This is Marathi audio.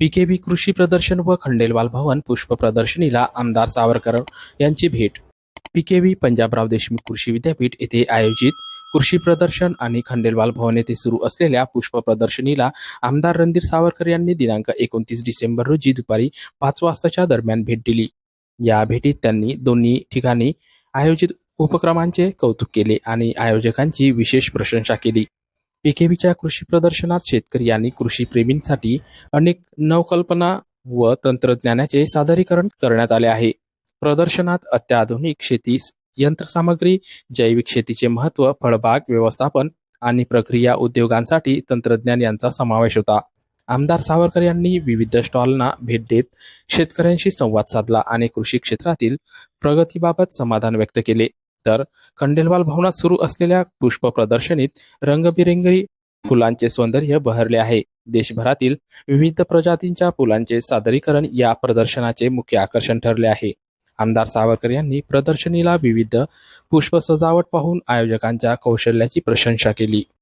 पीकेबी कृषी प्रदर्शन व खंडेलवाल भवन पुष्प प्रदर्शनीला आमदार सावरकर यांची भेट. पीकेबी पंजाबराव देशमुख कृषी विद्यापीठ येथे आयोजित कृषी प्रदर्शन आणि खंडेलवाल भवन येथे सुरू असलेल्या पुष्प प्रदर्शनीला आमदार रणधीर सावरकर यांनी दिनांक एकोणतीस डिसेंबर रोजी दुपारी पाच वाजताच्या दरम्यान भेट दिली. या भेटीत त्यांनी दोन्ही ठिकाणी आयोजित उपक्रमांचे कौतुक केले आणि आयोजकांची विशेष प्रशंसा केली. पीकेबीच्या कृषी प्रदर्शनात शेतकरी आणि कृषी प्रेमींसाठी अनेक नवकल्पना व तंत्रज्ञानाचे सादरीकरण करण्यात आले आहे. प्रदर्शनात अत्याधुनिक शेती यंत्रसामग्री जैविक शेतीचे महत्त्व फळबाग व्यवस्थापन आणि प्रक्रिया उद्योगांसाठी तंत्रज्ञान यांचा समावेश होता. आमदार सावरकर यांनी विविध स्टॉलना भेट देत शेतकऱ्यांशी संवाद साधला आणि कृषी क्षेत्रातील प्रगतीबाबत समाधान व्यक्त केले. तर खंडेलवाल भवनात सुरू असलेल्या पुष्प प्रदर्शनीत रंगबिरंगी फुलांचे सौंदर्य बहरले आहे. देशभरातील विविध प्रजातींच्या फुलांचे सादरीकरण या प्रदर्शनाचे मुख्य आकर्षण ठरले आहे. आमदार सावरकर यांनी प्रदर्शनीला विविध पुष्प सजावट पाहून आयोजकांच्या कौशल्याची प्रशंसा केली.